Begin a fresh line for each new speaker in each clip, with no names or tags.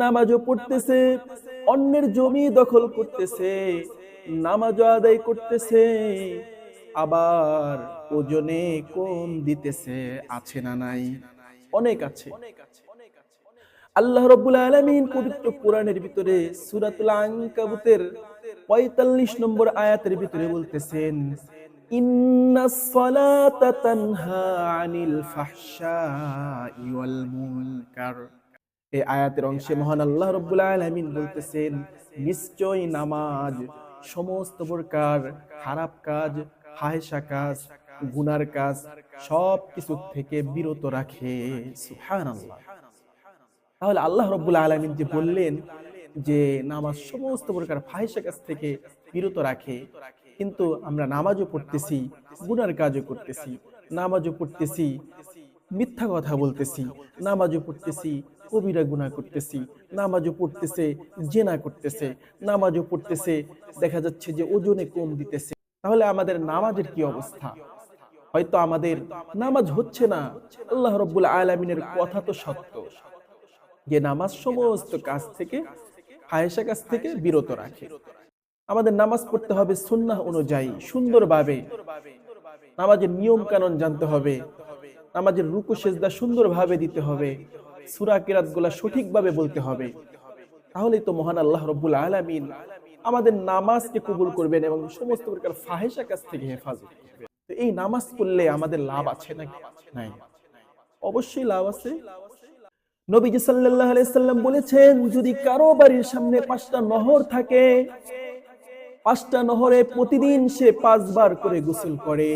নামাজও পড়তেছে, অন্যের জমি দখল করতেছে, নামাজও আদায় করতেছে, আবার ওজনে কম দিতেছে, আছে না নাই? অনেক আছে। আল্লাহ রব্বুল আলামিন পবিত্র কোরআনের ভিতরে সূরাতুল আনকাবুতের 45 নম্বর আয়াতের ভিতরে বলতেছেন, ইন্নাস সালাতা তানহা আনিল ফাহশাই ওয়াল মুনকার। এই আয়াতের অংশে মহান আল্লাহ রব্বুল আলামিন বলতেছেন নিশ্চয় নামাজ সমস্ত প্রকার খারাপ কাজ ফাহেসা কাজ, গুনার কাজ সব কিছু থেকে বিরত রাখে। তাহলে আল্লাহ রব্বুল আলমিন যে বললেন যে নামাজ সমস্ত প্রকার ফাহিসা কাজ থেকে বিরত রাখে, কিন্তু আমরা নামাজও পড়তেছি, গুনার কাজও করতেছি, নামাজও পড়তেছি, মিথ্যা কথা বলতেছি, নামাজও পড়তেছি কবিরা গুনাহ করতেছি, নামাজও পড়তেছে, জেনা করতেছে, নামাজও পড়তেছে, দেখা যাচ্ছে যে ওজনে কম দিতেছে। তাহলে আমাদের নামাজের কি অবস্থা? হয়তো আমাদের নামাজ হচ্ছে না। আল্লাহ রব্বুল আলমিনের কথা তো সত্য। যে নামাজ সমস্ত কাজ থেকে হায়েসা কাজ থেকে বিরত রাখে। আমাদের নামাজ পড়তে হবে সুন্নাহ অনুযায়ী, সুন্দরভাবে। নামাজের নিয়ম কানুন জানতে হবে। নামাজের রুকু, সেজদা সুন্দরভাবে দিতে হবে। সুরা কিরাতগুলা সঠিকভাবে বলতে হবে। তাহলেই তো মহান আল্লাহ রব্বুল আলামিন আমাদের নামাজকে কবুল করবেন এবং সমস্ত প্রকার ফাহেসা কাছ থেকে হেফাজত এই নামাজ পড়লে আমাদের লাভ আছে নাকি? নাই। অবশ্যই লাভ আছে। নবীজি সাল্লাম বলেছেন, যদি কারও বাড়ির সামনে পাঁচটা নহর থাকে, পাঁচটা নহরে প্রতিদিন সে পাঁচবার করে গোসল করে।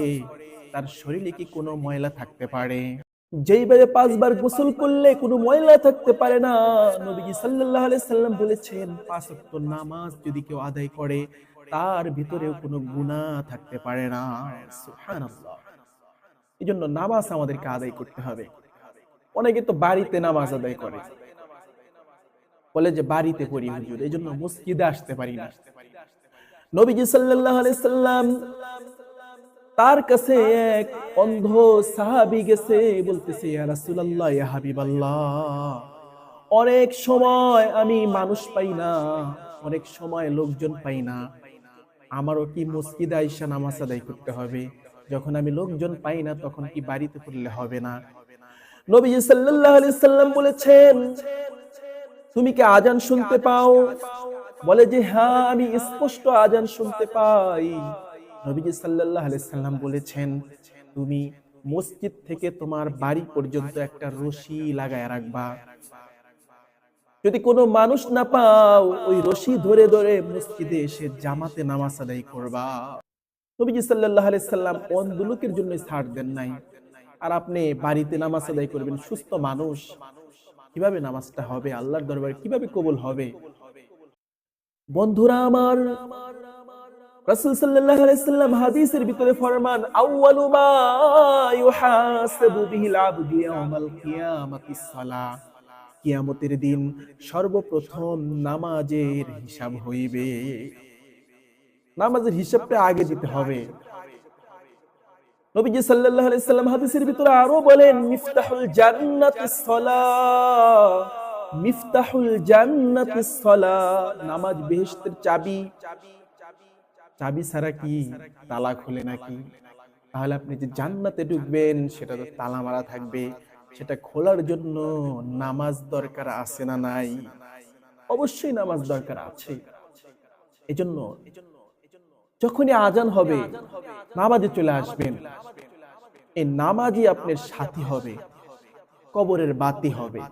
তার শরীরে কি কোনো ময়লা থাকতে পারে? যেইভাবে পাঁচবার গোসল করলে কোনো ময়লা থাকতে পারে না। নবীজি সাল্লাল্লাহু আলাইহি সাল্লাম বলেছেন, পাঁচ ওয়াক্ত নামাজ যদি কেউ আদায় করে, তার ভিতরেও কোনো গুনাহ থাকতে পারে না। সুবহানাল্লাহ। এজন্য নামাজ আমাদেরকে আদায় করতে হবে। অনেকে তো বাড়িতে নামাজ আদায় করে। বলে যে বাড়িতে পড়ি হুজুর এই মসজিদে আসতে পারি না। নবীজি সাল্লাল্লাহু আলাইহি সাল্লাম তার কাছে এক অন্ধ সাহাবী গেছে, বলতেছে, ইয়া রাসূলুল্লাহ অনেক সময় আমি মানুষ পাই না, অনেক সময় লোকজন পাই না। আমারও কি মসজিদে আইসা নামাজ আদায় করতে হবে? যখন আমি লোকজন পাই না, তখন কি বাড়িতে পড়লে হবে না? আলাইহি সাল্লাম বলেছেন, তুমি কি আজান শুনতে পাও? বলে যে হ্যাঁ আমি স্পষ্ট আজান শুনতে পাই। নবীজি সাল্লাল্লাহু আলাইহি সাল্লাম বলেছেন, তুমি মসজিদ থেকে তোমার বাড়ি পর্যন্ত একটা রশি লাগায় রাখবা। যদি কোনো মানুষ না পাও, ওই রশি ধরে ধরে মসজিদে এসে জামাতে নামাজ আদায় করবা। নবীজি সাল্লাল্লাহু আলাইহি সাল্লাম অন্ধ লোকের জন্য ছাড় দেন নাই। আর আপনি বাড়িতে নামাজ আদায় করবেন, সুস্থ মানুষ। কীভাবে নামাজটা হবে? আল্লাহর দরবারে কীভাবে কবুল হবে? বন্ধুরা আমার রাসূল সাল্লাল্লাহু আলাইহি সাল্লাম হাদিসের ভিতরে ফরমান, আউয়ালু মা ইউহাসাবু বিহিল আবদু ইয়াউমাল কিয়ামাতিস সালাহ। কিয়ামতের দিন সর্বপ্রথম নামাজের হিসাব হইবে। নামাজের হিসাবটা আগে দিতে হবে। নবীজি সাল্লাল্লাহু আলাইহি সাল্লাম হাদিসের ভিতরে আরও বলেন, মিফতাহুল জান্নাতিস সালাহ। মিফতাহুল জান্নাতিস সালাহ, নামাজ বেহেশতের চাবি। চাবি ছাড়া কি তালা খুলে নাকি? তাহলে আপনি যে জান্নাতে ঢুকবেন, সেটা তো তালা মারা থাকবে। সেটা খোলার জন্য নামাজ দরকার আছে না নাই? অবশ্যই নামাজ দরকার আছে। এজন্য যখনই আজান হবে, নামাজে চলে আসবেন। এই নামাজই আপনার সাথী হবে, কবরের বাতি হবে।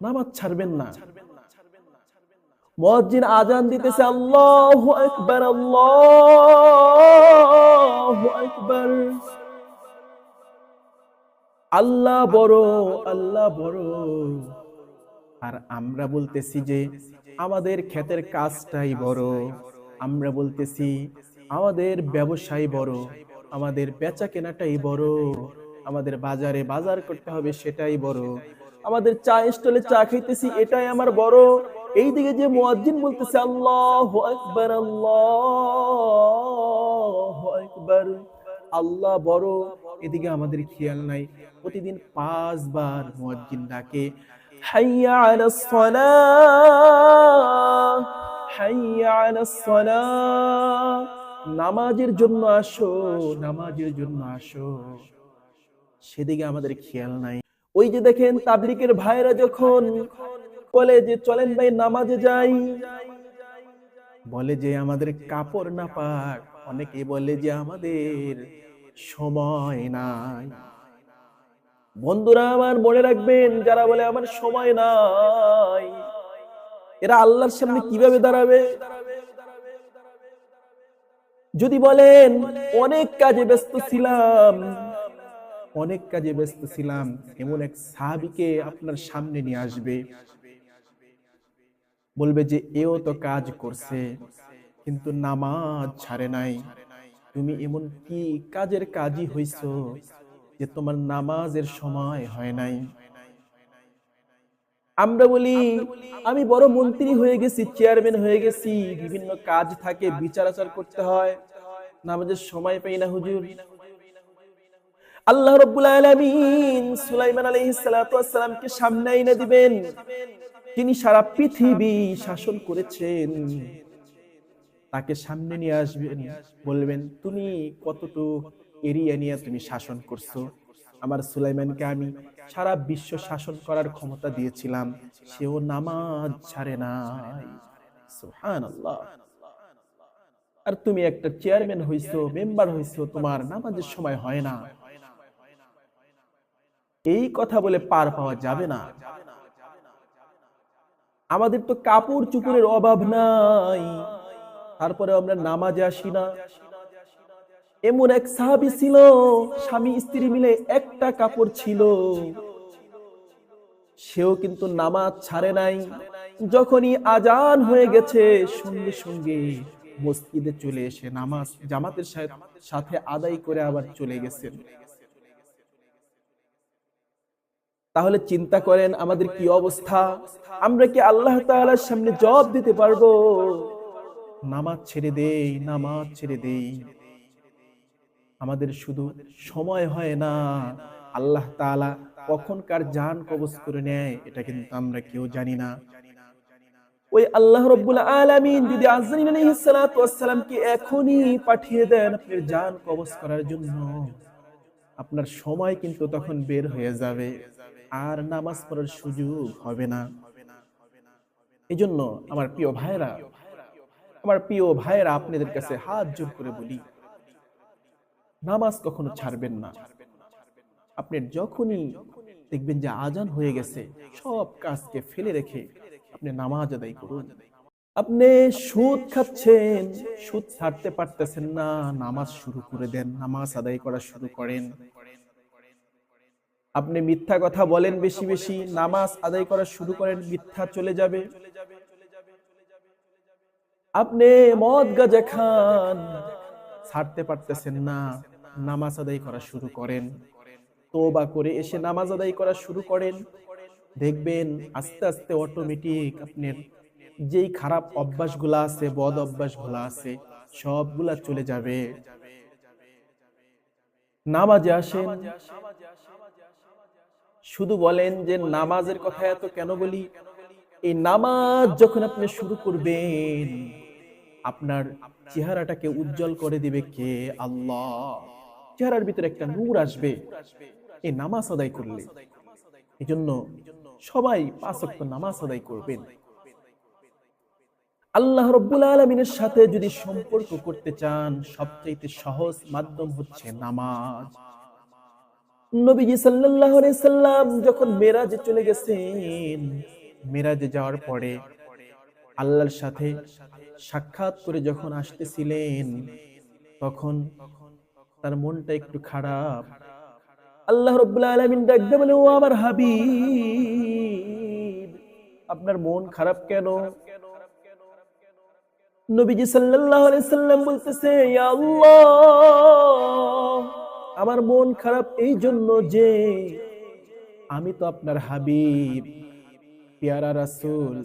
নামাজ ছাড়বেন না। মুয়াজ্জিন আজান দিতেছে, আল্লাহু আকবার আল্লাহু আকবার। আল্লাহ বড় আল্লাহ বড়। আর আমরা বলতেছি যে, আমাদের ক্ষেতের কাজটাই বড়। আমরা বলতেছি, আমাদের ব্যবসায় বড়। আমাদের বেচা কেনাটাই বড়। আমাদের বাজারে বাজার করতে হবে সেটাই বড়। আমাদের চা স্টলে চা খাইতেছি, এটাই আমার বড়। এইদিকে যে মুয়াজ্জিন বলতেছে, আল্লাহ আকবার আল্লাহ আকবার। আল্লাহ বড়, এদিকে আমাদের খেয়াল নাই। প্রতিদিন পাঁচবার মুয়াজ্জিন ডাকে, হাইয়া আলাস সালাহ, হাইয়া আলাস সালাহ। নামাজের জন্য আসো, নামাজের জন্য আসো। সেদিকে আমাদের খেয়াল নাই। ওই যে দেখেন তাবলিকের ভাইরা যখন বলে যে চলেন ভাই নামাজে যাই। বলে যে আমাদের কাপড় না পাক অনেকে বলে যে আমাদের সময় নাই। বন্ধুরা আমার মনে রাখবেন যারা বলে আমার সময় নাই এরা আল্লাহর সামনে কীভাবে দাঁড়াবে? যদি বলেন অনেক কাজে ব্যস্ত ছিলাম। অনেক কাজে ব্যস্ত ছিলাম এমন এক সাহাবিকে আপনার সামনে নিয়ে আসবে। বলবে যে এও তো কাজ করছে কিন্তু নামাজ ছাড়ে নাই। তুমি এমন কি কাজের কাজই হইছ যে তোমার নামাজের সময় হয় নাই? আমরা বলি আমি বড় মন্ত্রী হয়ে গেছি চেয়ারম্যান হয়ে গেছি বিভিন্ন কাজ থাকে বিচার আচার করতে হয় নামাজের সময় পাই না হুজুর। আল্লাহ রব্বুল আলামিন সুলাইমান আলাইহিস সালাতু ওয়াস সালামকে সামনে এনে দিবেন। তিনি সারা পৃথিবী শাসন করেছেন। তাকে সামনে নিয়ে আসবেন বলবেন, তুমি কতটুক এরিয়া নিয়ে তুমি শাসন করছ? আমার সুলাইমানকে আমি সারা বিশ্ব শাসন করার ক্ষমতা দিয়েছিলাম, সেও নামাজ ছাড়ে সুবহানাল্লাহ। আর তুমি একটা চেয়ারম্যান হইছো, মেম্বার হইছো, তোমার নামাজের সময় হয় না। এই কথা বলে পার পাওয়া যাবে না। আমাদের তো কাপড় চুপুরের অভাব নাই। তারপরে আমরা নামাজে আসি না। এমন এক সাহাবি ছিল স্বামী স্ত্রী মিলে একটা কাপড় ছিল। সেও কিন্তু নামাজ ছাড়ে নাই। যখনই আজান হয়ে গেছে সঙ্গে সঙ্গে মসজিদে চলে এসে নামাজ জামাতের সাথে আদায় করে আবার চলে গেছেন। তাহলে চিন্তা করেন আমাদের কি অবস্থা? আমরা কি আল্লাহ তাআলার সামনে জবাব দিতে পারব? নামাজ ছেড়ে দেই, নামাজ ছেড়ে দেই। আমাদের শুধু সময় হয় না। আল্লাহ তাআলা কখনকার জান কবজ করে নেয়, এটা কিন্তু আমরা কেউ জানি না। ওই আল্লাহ রব্বুল আলামিন যদি আজরাইল আলাইহিস সালাতু ওয়াস সালামকে এখনই পাঠিয়ে দেন, আপনার জান কবজ করার জন্য। আপনার সময় কিন্তু তখন বের হয়ে যাবে। আর নামাজ পড়ার সুযোগ হবে না। এই জন্য আমার প্রিয় ভাইরা আমার প্রিয় ভাইরা আপনাদের কাছে হাত জোর করে বলি নামাজ কখনো ছাড়বেন না। আপনি যখনই দেখবেন যে আজান হয়ে গেছে সব কাজকে ফেলে রেখে আপনি নামাজ আদায় করুন। আপনি সুদ খাচ্ছেন, সুদ ছাড়তে পারতেছেন না, নামাজ শুরু করে দেন, নামাজ আদায় করা শুরু করেন। আপনি মিথ্যা কথা বলেন বেশি বেশি, নামাজ আদায় করা শুরু করেন, মিথ্যা চলে যাবে। আপনি মদ গাজা খান, ছাড়তে পারতেছেন না, নামাজ আদায় করা শুরু করেন। তোবা করে এসে নামাজ আদায় করা শুরু করেন। দেখবেন আস্তে আস্তে অটোমেটিক আপনার যেই খারাপ অভ্যাসগুলা আছে, বদ অভ্যাসগুলা আছে, সবগুলা চলে যাবে। নামাজে আসেন। শুধু বলেন যে নামাজের কথা এত কেন বলি? এই নামাজ যখন আপনি শুরু করবেন, আপনার চেহারাটাকে উজ্জ্বল করে দিবে কে? আল্লাহ। চেহারার ভিতরে একটা নূর আসবে। এই নামাজ আদায় করলে। এই জন্য সবাই পাঁচ নামাজ আদায় করবেন। আল্লাহ রব্বুল আলমিনের সাথে যদি সম্পর্ক করতে চান, সবচাইতে সহজ মাধ্যম হচ্ছে নামাজ। নবীজি আলাইহি সাল্লাম যখন মেরাজে চলে গেছেন, মেরাজে যাওয়ার পরে আল্লাহর সাথে সাক্ষাৎ করে যখন আসতেছিলেন, তখন তার মনটা একটু খারাপ। আল্লাহ রব্বুল আলামিন ডাকতে বলে, ও আমার হাবিব, আপনার মন খারাপ কেন? নবীজি আলাইহি সাল্লাম বলতেছে আমার মন খারাপ এই জন্য যে আমি তো আপনার হাবিব, পেয়ারা রাসূল।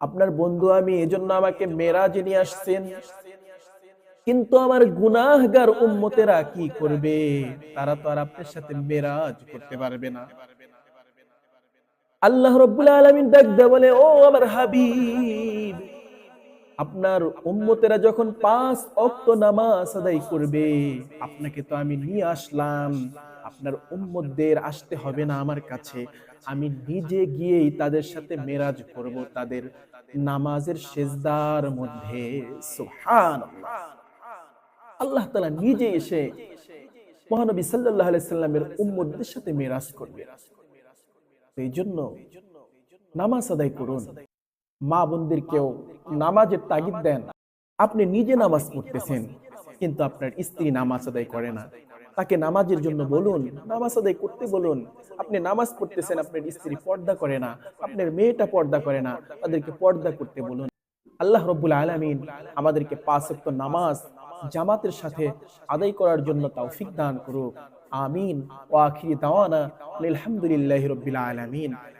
আপনার বন্ধু আমি, এজন্য আমাকে মেরাজে নিয়ে আসছেন। কিন্তু আমার গুনাহগার উম্মতেরা কি করবে? তারা তো আর আপনার সাথে মেরাজ করতে পারবে না। আল্লাহ রব্বুল আলামিন ডাক বলে, ও আমার হাবিব আপনার উম্মতেরা যখন পাঁচ অক্ত নামাজ আদায় করবে, আপনাকে তো আমি নিয়ে আসলাম। আপনার উম্মতদের আসতে হবে না আমার কাছে। আমি নিজে গিয়েই তাদের সাথে মেরাজ করব তাদের নামাজের সেজদার মধ্যে। সুবহানাল্লাহ। আল্লাহ তাআলা নিজে এসে মহানবী সাল্লাল্লাহু আলাইহি সাল্লামের উম্মতদের সাথে মেরাজ করবে। এই জন্য নামাজ আদায় করুন। মা বোনদেরকেও নামাজের তাগিদ দেন। আপনি নিজে নামাজ পড়তেছেন, কিন্তু আপনার স্ত্রী নামাজ আদায় করে না। তাকে নামাজের জন্য বলুন, নামাজ আদায় করতে বলুন। আপনি নামাজ পড়তেছেন, আপনার স্ত্রী পর্দা করে না, আপনার মেয়েটা পর্দা করে না, তাদেরকে পর্দা করতে বলুন। আল্লাহ রব্বুল আলামিন আমাদেরকে পাঁচ নামাজ জামাতের সাথে আদায় করার জন্য তৌফিক দান করুক। আমিন। ওয়া আখিরি দাওয়ানা আলহামদুলিল্লাহি রাব্বিল আলামিন।